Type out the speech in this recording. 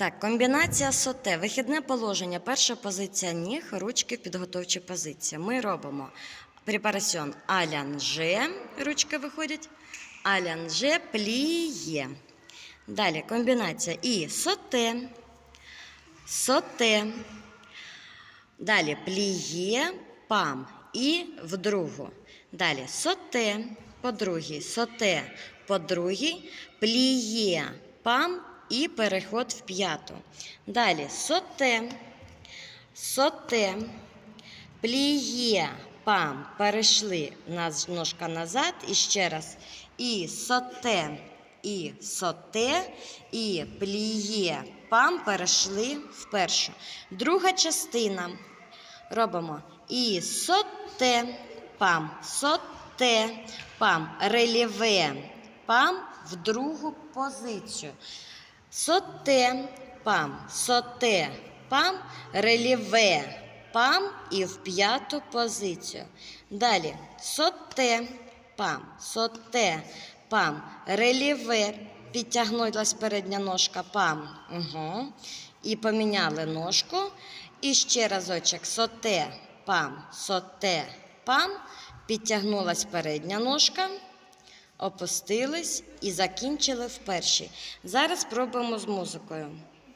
Так, комбінація соте. Вихідне положення. Перша позиція ніг, ручки в підготовчій позиції. Ми робимо препараціон алянже, ручки виходять, алянже, пліє. Далі комбінація і соте, соте. Далі пліє, пам і в другу. Далі соте, по другій, соте, по другій, пліє, пам і переход в п'яту. Далі. Соте, соте, пліє, пам, перейшли ножка назад. І ще раз. І соте, і соте, і пліє, пам, перейшли в першу. Друга частина. Робимо. І соте, пам, соте, пам, реліве, пам. В другу позицію. Соте, пам, соте, пам, реліве, пам і в п'яту позицію. Далі соте, пам, соте, пам, реліве, підтягнулась передня ножка, пам. Угу. І поміняли ножку. І ще разочок соте, пам, соте, пам, підтягнулась передня ножка. Опустились і закінчили в першій. Зараз пробуємо з музикою.